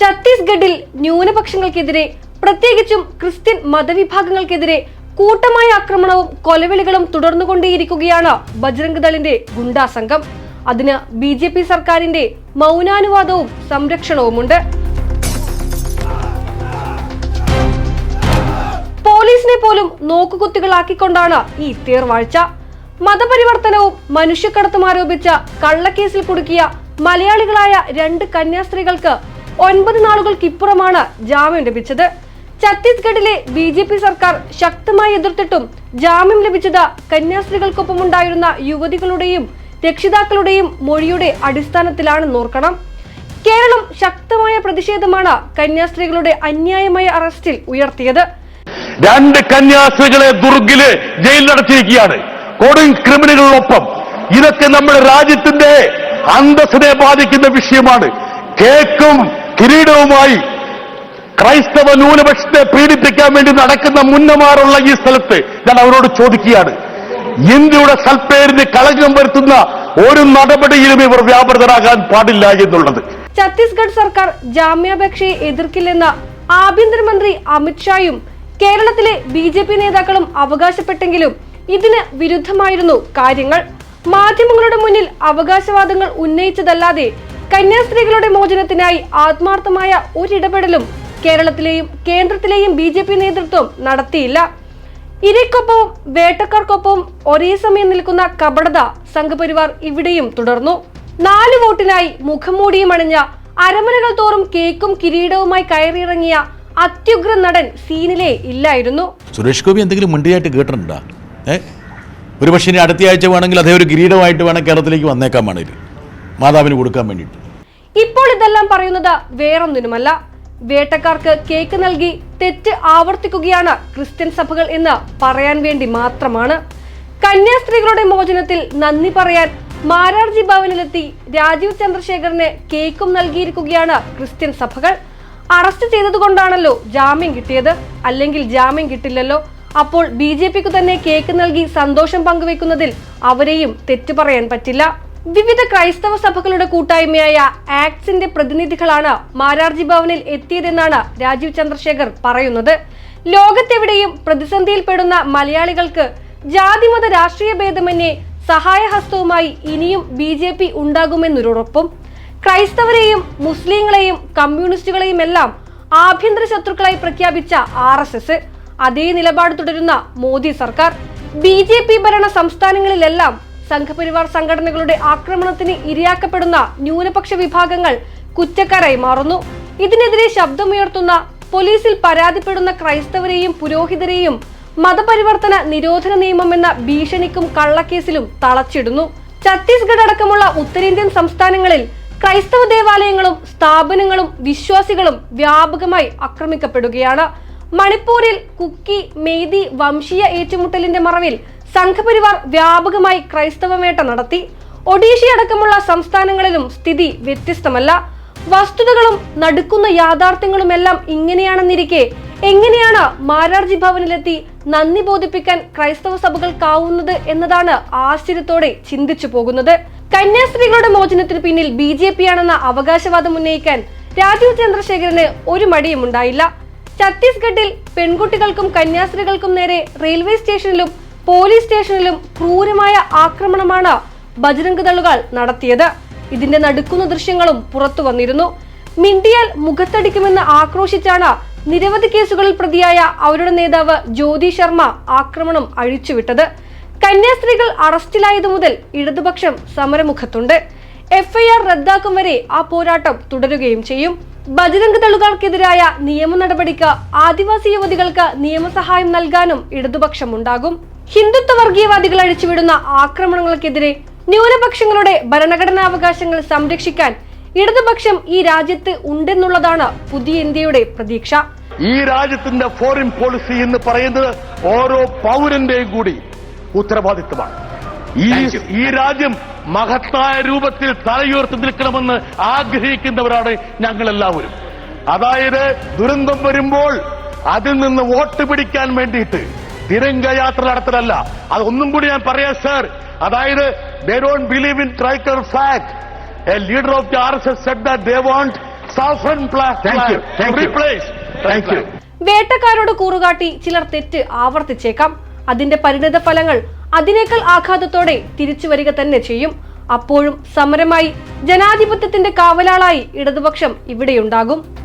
ഛത്തീസ്ഗഡിൽ ന്യൂനപക്ഷങ്ങൾക്കെതിരെ പ്രത്യേകിച്ചും ക്രിസ്ത്യൻ മതവിഭാഗങ്ങൾക്കെതിരെ കൂട്ടമായ ആക്രമണവും കൊലവിളികളും തുടർന്നുകൊണ്ടേയിരിക്കുകയാണ് ബജ്രംഗ് ദളിന്റെ ഗുണ്ടാസംഘം അതിന് ബി ജെ പി സർക്കാരിന്റെ മൗനാനുവാദവും സംരക്ഷണവുമുണ്ട്. പോലീസിനെ പോലും നോക്കുകുത്തികളാക്കിക്കൊണ്ടാണ് ഈ തീർവാഴ്ച. മതപരിവർത്തനവും മനുഷ്യക്കടത്തും ആരോപിച്ച കള്ളക്കേസിൽ കുടുക്കിയ മലയാളികളായ രണ്ട് കന്യാസ്ത്രീകൾക്ക് ഒൻപത് നാളുകൾക്കിപ്പുറമാണ് ജാമ്യം ലഭിച്ചത്. ഛത്തീസ്ഗഡിലെ ബി ജെ പി സർക്കാർ ശക്തമായി എതിർത്തിട്ടും ജാമ്യം ലഭിച്ചത് കന്യാസ്ത്രീകൾക്കൊപ്പമുണ്ടായിരുന്ന യുവതികളുടെയും രക്ഷിതാക്കളുടെയും മൊഴിയുടെ അടിസ്ഥാനത്തിലാണെന്ന് ഓർക്കണം കേരളം ശക്തമായ പ്രതിഷേധമാണ് കന്യാസ്ത്രീകളുടെ അന്യായമായ അറസ്റ്റിൽ ഉയർത്തിയത്. രണ്ട് കന്യാസ്ത്രീകളെ ദുർഗിൽ ജയിലിലടച്ചിരിക്കുകയാണ് കൊടും ക്രിമിനലുകളൊപ്പം. ഇതൊക്കെ നമ്മുടെ രാജ്യത്തിന്റെ അന്തസ്സിനെ ബാധിക്കുന്ന വിഷയമാണ്. കേക്കും കിരീടവുമായി ക്രൈസ്തവ ന്യൂനപക്ഷത്തെ പീഡിപ്പിക്കാൻ വേണ്ടി നടക്കുന്ന മുന്നമാറുള്ള ഈ സ്ഥലത്ത് ഞാൻ അവരോട് ചോദിക്കുകയാണ്. ഇന്ത്യയുടെ സൽപ്പേരിന് കളങ്കം വരുത്തുന്ന ഒരു നടപടിയിലും ഇവർ വ്യാപൃതരാകാൻ പാടില്ല എന്നുള്ളത്. ഛത്തീസ്ഗഡ് സർക്കാർ ജാമ്യാപേക്ഷയെ എതിർക്കില്ലെന്ന് ആഭ്യന്തരമന്ത്രി അമിത്ഷായും കേരളത്തിലെ ബി ജെ പി നേതാക്കളും അവകാശപ്പെട്ടെങ്കിലും ഇതിന് വിരുദ്ധമായിരുന്നു കാര്യങ്ങൾ. മാധ്യമങ്ങളുടെ മുന്നിൽ അവകാശവാദങ്ങൾ ഉന്നയിച്ചതല്ലാതെ കന്യാസ്ത്രീകളുടെ മോചനത്തിനായി ആത്മാർത്ഥമായ ഒരിടപെടലും കേരളത്തിലെയും കേന്ദ്രത്തിലെയും ബി ജെ പി നേതൃത്വം നടത്തിയില്ല. ഇരയ്ക്കൊപ്പവും വേട്ടക്കാർക്കൊപ്പവും ഒരേ സമയം നിൽക്കുന്ന കപടത സംഘപരിവാർ ഇവിടെയും തുടർന്നു. നാല് വോട്ടിനായി മുഖംമൂടിയും അണിഞ്ഞ അരമനകൾ തോറും കേക്കും കിരീടവുമായി കയറിയിറങ്ങിയ അത്യുഗ്ര നടൻ സീനിലെ ഇല്ലായിരുന്നു. സുരേഷ് ഗോപി എന്തെങ്കിലും മുണ്ടിയായിട്ട് കേട്ടിട്ടുണ്ടോ? ഏ? ഒരു പക്ഷേ ഇനി അടുത്ത ആഴ്ച വേണമെങ്കിൽ അതേ ഒരു കിരീടമായിട്ട് വേണം കേരളത്തിലേക്ക് വന്നേക്കാൻ വേണമെങ്കിൽ മാതാവിന് കൊടുക്കാൻ വേണ്ടിയിട്ട്. ഇപ്പോൾ ഇതെല്ലാം പറയുന്നത് വേറൊന്നിനുമല്ല. വേട്ടക്കാർക്ക് കേക്ക് നൽകി തെറ്റ് ആവർത്തിക്കുകയാണ് ക്രിസ്ത്യൻ സഭകൾ എന്ന് പറയാൻ വേണ്ടി മാത്രമാണ്. കന്യാസ്ത്രീകളുടെ മോചനത്തിൽ നന്ദി പറയാൻ മാരാർജി ഭവനിലെത്തി രാജീവ് ചന്ദ്രശേഖറിന് കേക്കും നൽകിയിരിക്കുകയാണ് ക്രിസ്ത്യൻ സഭകൾ. അറസ്റ്റ് ചെയ്തതുകൊണ്ടാണല്ലോ ജാമ്യം കിട്ടിയത്. അല്ലെങ്കിൽ ജാമ്യം കിട്ടില്ലല്ലോ. അപ്പോൾ ബി ജെ പിക്ക് തന്നെ കേക്ക് നൽകി സന്തോഷം പങ്കുവെക്കുന്നതിൽ അവരെയും തെറ്റു പറയാൻ പറ്റില്ല. വിവിധ ക്രൈസ്തവ സഭകളുടെ കൂട്ടായ്മയായ ആക്സിന്റെ പ്രതിനിധികളാണ് മാരാർജി ഭവനിൽ എത്തിയതെന്നാണ് രാജീവ് ചന്ദ്രശേഖർ പറയുന്നത്. ലോകത്തെവിടെയും പ്രതിസന്ധിയിൽപ്പെടുന്ന മലയാളികൾക്ക് ജാതിമത രാഷ്ട്രീയ ഭേദമന്യേ സഹായഹസ്തവുമായി ഇനിയും ബി ജെ പി ഉണ്ടാകുമെന്നൊരുറപ്പും. ക്രൈസ്തവരെയും മുസ്ലിങ്ങളെയും കമ്മ്യൂണിസ്റ്റുകളെയും എല്ലാം ആഭ്യന്തര ശത്രുക്കളായി പ്രഖ്യാപിച്ച ആർ എസ് എസ്. അതേ നിലപാട് തുടരുന്ന മോദി സർക്കാർ ബി ജെ പി ഭരണ സംസ്ഥാനങ്ങളിലെല്ലാം സംഘപരിവാർ സംഘടനകളുടെ ആക്രമണത്തിന് ഇരയാക്കപ്പെടുന്ന ന്യൂനപക്ഷ വിഭാഗങ്ങൾ കുറ്റക്കാരായി മാറുന്നു. ഇതിനെതിരെ ശബ്ദമുയർത്തുന്ന പോലീസിൽ പരാതിപ്പെടുന്ന ക്രൈസ്തവരെയും പുരോഹിതരെയും മതപരിവർത്തന നിരോധന നിയമം എന്ന ഭീഷണിക്കും കള്ളക്കേസിലും തളച്ചിടുന്നു. ഛത്തീസ്ഗഡ് അടക്കമുള്ള ഉത്തരേന്ത്യൻ സംസ്ഥാനങ്ങളിൽ ക്രൈസ്തവ ദേവാലയങ്ങളും സ്ഥാപനങ്ങളും വിശ്വാസികളും വ്യാപകമായി ആക്രമിക്കപ്പെടുകയാണ്. മണിപ്പൂരിൽ കുക്കി മെയ്തി വംശീയ ഏറ്റുമുട്ടലിന്റെ മറവിൽ സംഘപരിവാർ വ്യാപകമായി ക്രൈസ്തവമേട്ട നടത്തി. ഒഡീഷയടക്കമുള്ള സംസ്ഥാനങ്ങളിലും സ്ഥിതി വ്യത്യസ്തമല്ല. വസ്തുതകളും നടുക്കുന്ന യാഥാർത്ഥ്യങ്ങളുമെല്ലാം ഇങ്ങനെയാണെന്നിരിക്കെ എങ്ങനെയാണ് മാരാർജി ഭവനിലെത്തി നന്ദി ബോധിപ്പിക്കാൻ ക്രൈസ്തവ സഭകൾക്കാവുന്നത് എന്നതാണ് ആശ്ചര്യത്തോടെ ചിന്തിച്ചു പോകുന്നത്. കന്യാസ്ത്രീകളുടെ മോചനത്തിന് പിന്നിൽ ബി ജെ പി ആണെന്ന അവകാശവാദം ഉന്നയിക്കാൻ രാജീവ് ചന്ദ്രശേഖരന് ഒരു മടിയും ഉണ്ടായില്ല ഛത്തീസ്ഗഡിൽ പെൺകുട്ടികൾക്കും കന്യാസ്ത്രീകൾക്കും നേരെ റെയിൽവേ സ്റ്റേഷനിലും പോലീസ് സ്റ്റേഷനിലും ക്രൂരമായ ആക്രമണമാണ് ബജരംഗ് ദളുകൾ നടത്തിയത്. ഇതിന്റെ നടുക്കുന്ന ദൃശ്യങ്ങളും പുറത്തു വന്നിരുന്നു. മിണ്ടിയാൽ മുഖത്തടിക്കുമെന്ന് ആക്രോശിച്ചാണ് നിരവധി കേസുകളിൽ പ്രതിയായ അവരുടെ നേതാവ് ജ്യോതി ശർമ്മ ആക്രമണം അഴിച്ചുവിട്ടത്. കന്യാസ്ത്രീകൾ അറസ്റ്റിലായതു മുതൽ ഇടതുപക്ഷം സമരമുഖത്തുണ്ട്. എഫ്ഐആർ റദ്ദാക്കും വരെ ആ പോരാട്ടം തുടരുകയും ചെയ്യും. ബജരംഗ് ദളുകൾക്കെതിരായ നിയമ നടപടിക്ക് ആദിവാസി യുവതികൾക്ക് നിയമസഹായം നൽകാനും ഇടതുപക്ഷമുണ്ടാകും ഹിന്ദുത്വ വർഗീയവാദികൾ അഴിച്ചുവിടുന്ന ആക്രമണങ്ങൾക്കെതിരെ ന്യൂനപക്ഷങ്ങളുടെ ഭരണഘടനാവകാശങ്ങൾ സംരക്ഷിക്കാൻ ഇടതുപക്ഷം ഈ രാജ്യത്ത് ഉണ്ടെന്നുള്ളതാണ് പുതിയ ഇന്ത്യയുടെ പ്രതീക്ഷ. ഈ രാജ്യത്തിന്റെ ഫോറിൻ പോളിസി എന്ന് പറയുന്നത് ഓരോ പൗരന്റെയും കൂടി ഉത്തരവാദിത്വമാണ്. ഈ ഈ രാജ്യം മഹത്തായ രൂപത്തിൽ തലയുയർത്തി നിൽക്കണമെന്ന് ആഗ്രഹിക്കുന്നവരാണ് ഞങ്ങൾ എല്ലാവരും അതായത് ദുരന്തം വരുമ്പോൾ അതിൽ നിന്ന് വോട്ട് പിടിക്കാൻ വേണ്ടിയിട്ട് തിരംഗയാത്ര നടത്തലല്ല അത് ഒന്നും കൂടി ഞാൻ പറയാം സർ. അതായത് they don't believe in tricolour fact a leader of the R S S said that they want saffron pla- thank you. വേട്ടക്കാരോട് കൂറുകാട്ടി ചിലർ തെറ്റ് ആവർത്തിച്ചേക്കാം. അതിന്റെ പരിണിത ഫലങ്ങൾ അതിനേക്കാൾ ആഘാതത്തോടെ തിരിച്ചു വരിക തന്നെ ചെയ്യും. അപ്പോഴും സമരമായി ജനാധിപത്യത്തിന്റെ കാവലാളായി ഇടതുപക്ഷം ഇവിടെയുണ്ടാകും.